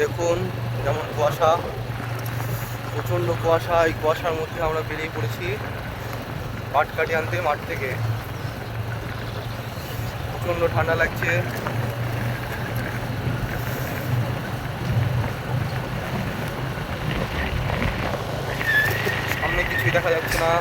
দেখুন যেমন কুয়াশা। প্রচণ্ড কুয়াশা, এই কুয়াশার মধ্যে আমরা বেরিয়ে পড়েছি পাট কাটি আনতে মাঠ থেকে। প্রচণ্ড ঠান্ডা লাগছে। সামনে কিছুই দেখা যাচ্ছে না।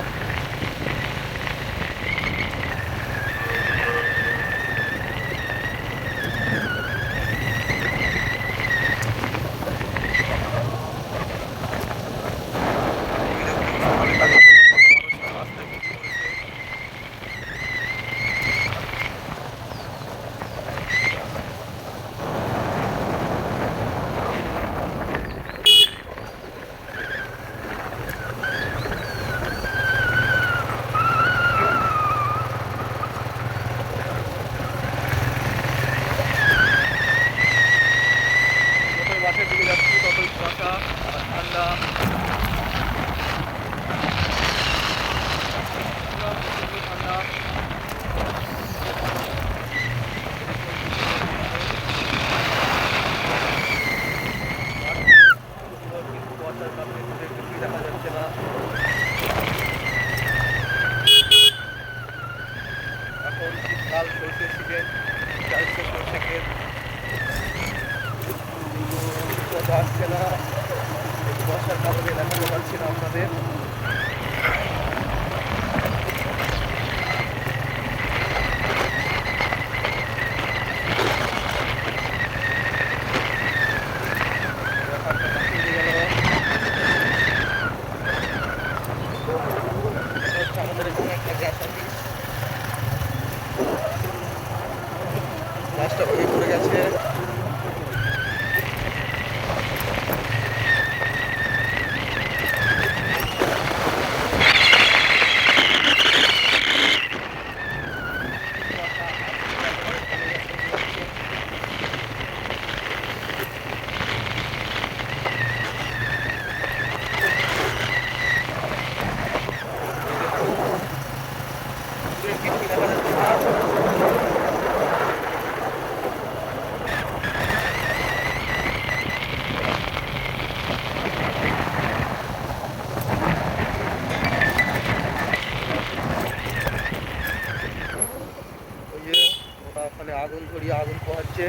ওখানে আগুন ধরিয়ে আগুন পোহাচ্ছে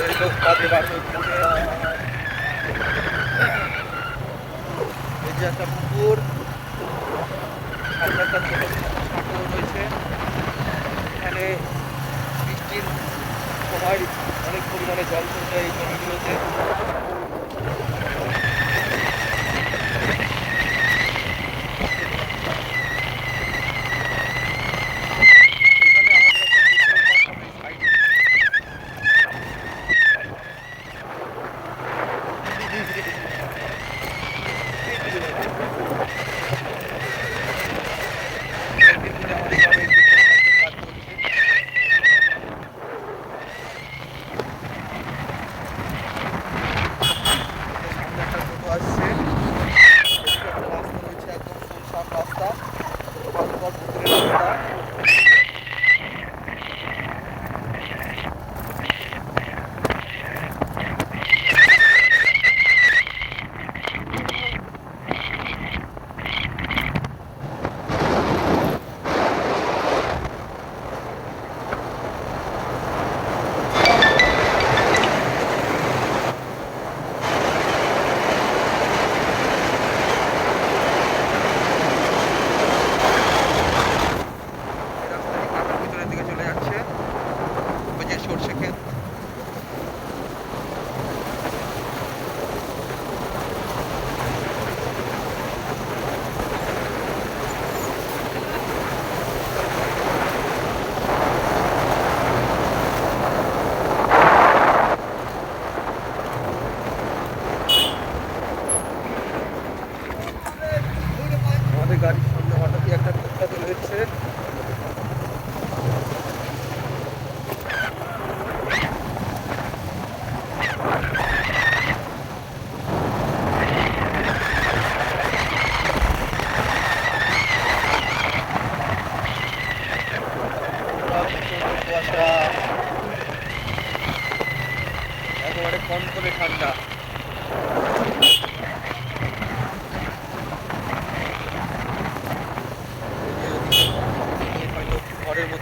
এই লোক কাজে বার যে একটা পুকুর একটা ছোট রয়েছে। এখানে বৃষ্টির সময় অনেক পরিমাণে জল চলছে এই জমিগুলোতে।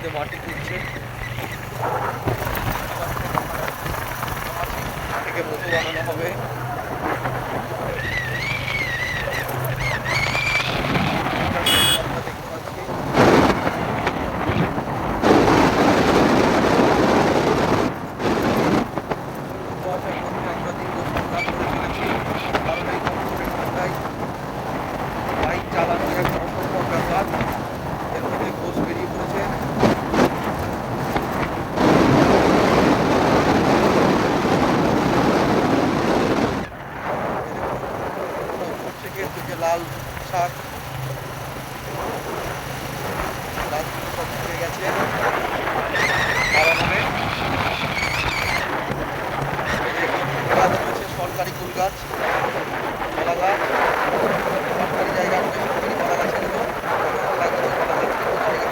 মধ্যে মাটি তুলছে থেকে মধু বানানো হবে। আমরা দেখতে পাচ্ছি কুয়াশার মধ্যে আমরা দীর্ঘ সংগ্রাম করে চলেছি কারণ এই কনকনে ঠান্ডায় বাইক চালানোর একটা অসম্ভব ব্যাপার এর মধ্যে ঘোষ বেরিয়ে পড়েছে থেকে থেকে লাল শাক লাল সব হয়ে গেছে বাগানে গাছ রয়েছে সরকারি ফুল গাছ কলা গাছ সরকারি জায়গা আছে সরকারি কলা গাছ এগুলো লাগছে কলা গাছ কিন্তু জায়গা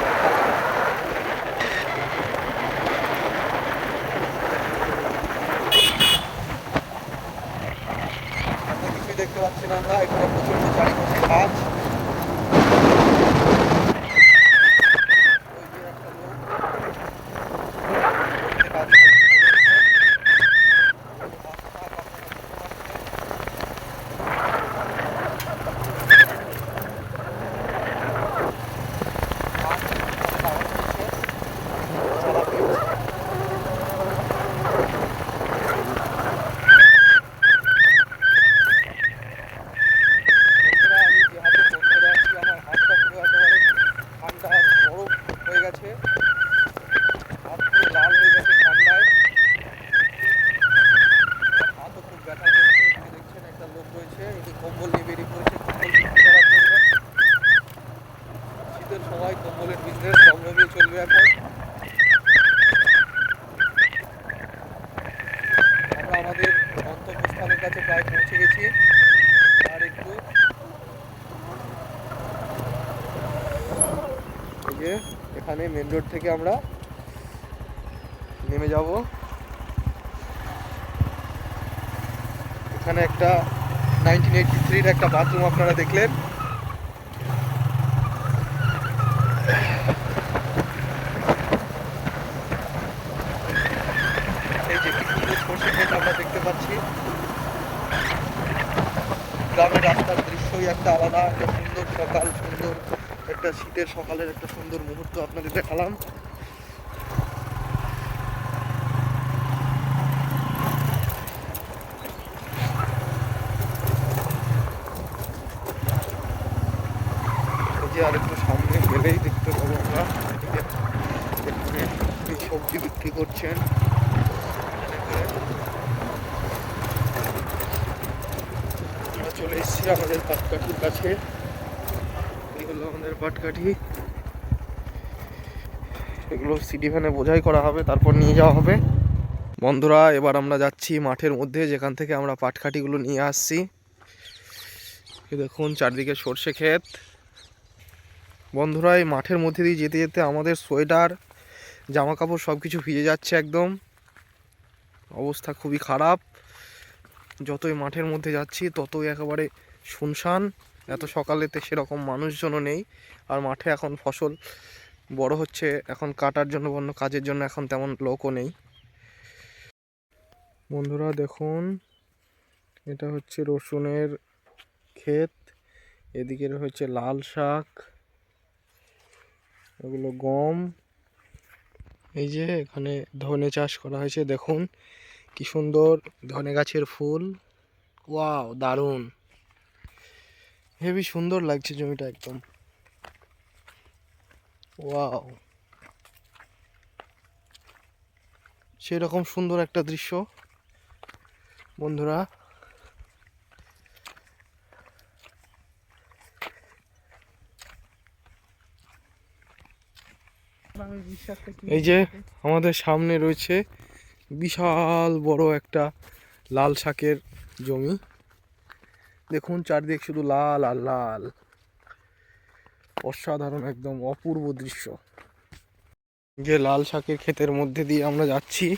আমরা কিছুই দেখতে পাচ্ছেন আমরা এখানে প্রচণ্ড চারিপাশে গাছ ওই যে একটা লোক কাজ করতে চলে এসেছে। বন্ধুরা, আমি যে হাতে ফোন ধরে আছি, আমার হাতটা পুরো একেবারে ঠান্ডা বরফ হয়ে গেছে হাত পুরো লাল হয়ে গেছে ঠান্ডায় আমার হাতও খুব ব্যথা করছে এদিকে দেখছেন একটা লোক রয়েছে এদিকে কম্বল নিয়ে বেরিয়ে পড়েছে কম্বল বিক্রি করার জন্য সময় কম্বলের বিজনেস সম্ভবই চলবে এখন। আমরা আমাদের গন্তব্যস্থানের কাছে প্রায় পৌঁছে গেছি। আর একটু। এখানে মেন রোড থেকে আমরা নেমে যাব। এখানে একটা নাইনটিন এইটটি থ্রির একটা বাথরুম আপনারা দেখলেন এই যে কি সুন্দর সর্ষে ক্ষেত আমরা দেখতে পাচ্ছি গ্রামের দৃশ্যই একটা আলাদা, একটা সুন্দর সকাল, সুন্দর একটা শীতের সকালের একটা সুন্দর মুহূর্ত আপনাদের দেখালাম এই যে আর একটু সামনে গেলেই দেখতে পাবো আমরা এদিকে এখানে এই সবজি বিক্রি করছেন আমরা চলে এসেছি আমাদের পাটকাঠির কাছে। এই হলো আমাদের পাটকাঠি। এগুলো সিডি ভ্যানে বোঝাই করা হবে, তারপর নিয়ে যাওয়া হবে। বন্ধুরা, এবার আমরা যাচ্ছি মাঠের মধ্যে, যেখান থেকে আমরা পাটকাঠিগুলো নিয়ে আসছি। দেখুন, চারদিকে সর্ষে ক্ষেত। বন্ধুরা, এই মাঠের মধ্যে দিয়ে যেতে যেতে আমাদের সোয়েটার জামা কাপড় সব কিছু ভিজে যাচ্ছে একদম। অবস্থা খুবই খারাপ। যতই মাঠের মধ্যে যাচ্ছি, ততই একেবারে শুনশান। এত সকালেতে সেরকম মানুষজনও নেই। আর মাঠে এখন ফসল বড় হচ্ছে, এখন কাটার জন্য, অন্য কাজের জন্য এখন তেমন লোকও নেই। বন্ধুরা, দেখুন, এটা হচ্ছে রসুনের ক্ষেত, এদিকে হচ্ছে লাল শাক, এগুলো গম। এই যে এখানে ধনে চাষ করা হয়েছে, দেখুন। কি সুন্দর ধনে গাছের ফুল। ওয়াও, দারুণ। হেবি সুন্দর লাগছে জমিটা একদম। ওয়াও। সেরকম সুন্দর একটা দৃশ্য। বন্ধুরা। এই যে আমাদের সামনে রয়েছে বিশাল বড় একটা লাল শাকের জমি। দেখুন, চারদিক শুধু লাল আর লাল। অসাধারণ, একদম অপূর্ব দৃশ্য। যে লাল শাকের ক্ষেতের মধ্যে দিয়ে আমরা যাচ্ছি,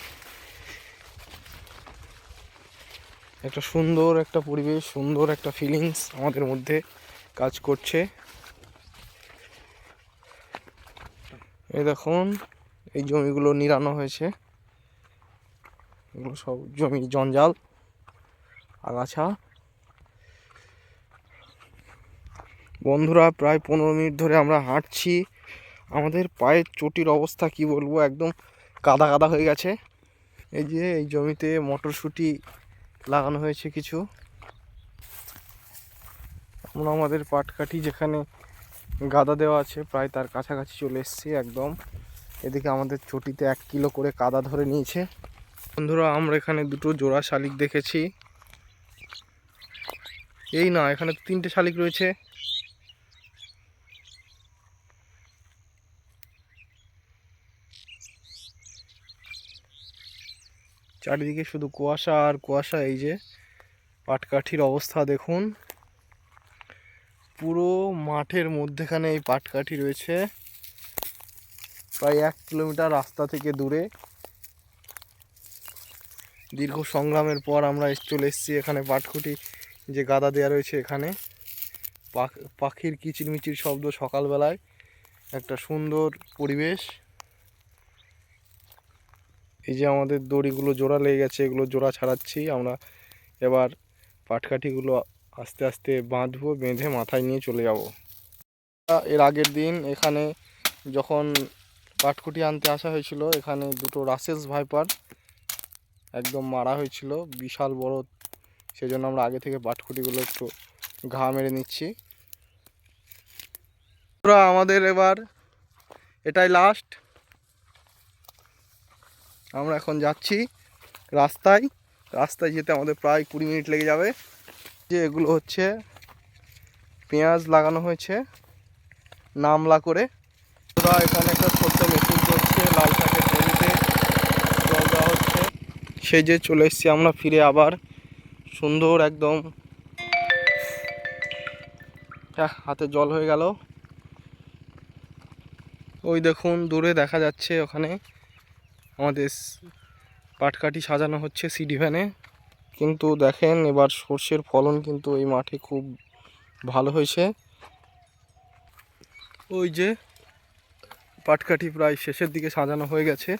একটা সুন্দর একটা পরিবেশ, সুন্দর একটা ফিলিংস আমাদের মধ্যে কাজ করছে। এই দেখুন, এই জমিগুলো নিরানো হয়েছে। এগুলো সব জমি, জঞ্জাল, আগাছা। বন্ধুরা, প্রায় পনেরো মিনিট ধরে আমরা হাঁটছি। আমাদের পায়ের চটির অবস্থা কি বলব, একদম কাদা কাদা হয়ে গেছে। এই যে, এই জমিতে মটরশুঁটি লাগানো হয়েছে কিছু। আমরা আমাদের পাটকাঠি যেখানে গাদা দেওয়া আছে, প্রায় তার কাছাকাছি চলে এসেছি একদম। এদিকে আমাদের চটিতে এক কিলো করে কাদা ধরে নিয়েছে। বন্ধুরা, আমরা এখানে দুটো জোড়া শালিক দেখেছি। এই না, এখানে তিনটে শালিক রয়েছে। চারিদিকে শুধু কুয়াশা, আর কুয়াশা এই যে পাটকাঠির অবস্থা, দেখুন। পুরো মাঠের মধ্যেখানে এই পাটকাঠি রয়েছে। প্রায় এক কিলোমিটার রাস্তা থেকে দূরে। দীর্ঘ সংগ্রামের পর আমরা চলে এসেছি এখানে পাটকুটি যে গাদা দেওয়া রয়েছে এখানে। পাখ- পাখির কিচিরমিচির শব্দ সকালবেলায়। একটা সুন্দর পরিবেশ। এই যে আমাদের দড়িগুলো জোড়া লেগে গেছে, এগুলো জোড়া ছাড়াচ্ছি। আমরা এবার পাটকাঠিগুলো আস্তে আস্তে বাঁধবো, বেঁধে মাথায় নিয়ে চলে যাব। এর আগের দিন এখানে যখন পাটকুটি আনতে আসা হয়েছিল, এখানে দুটো রাসেস ভাইপার একদম মারা হয়েছিল, বিশাল বড়। সেজন্য আমরা আগে থেকে পাটকুটিগুলো একটু ঘা মেরে নিচ্ছি। আমাদের এবার এটাই লাস্ট আমরা এখন যাচ্ছি রাস্তায়। রাস্তায় যেতে আমাদের প্রায় কুড়ি মিনিট লেগে যাবে। যে এগুলো হচ্ছে পেঁয়াজ লাগানো হয়েছে, নামলা করে। এখানে একটা ছোট্ট মেশিন চলছে, লাল শাকের জমিতে জল দেওয়া হচ্ছে সেই যে চলে এসেছি আমরা ফিরে আবার। সুন্দর একদম। হাতে জল হয়ে গেল। ওই দেখুন, দূরে দেখা যাচ্ছে ওখানে আমাদের পাটকাঠি সাজানো হচ্ছে সিডি ভ্যানে। কিন্তু দেখেন, এবার সর্ষের ফলন কিন্তু এই মাঠে খুব ভালো হয়েছে। ওই যে পাটকাঠি প্রায় শেষের দিকে সাজানো হয়ে গেছে।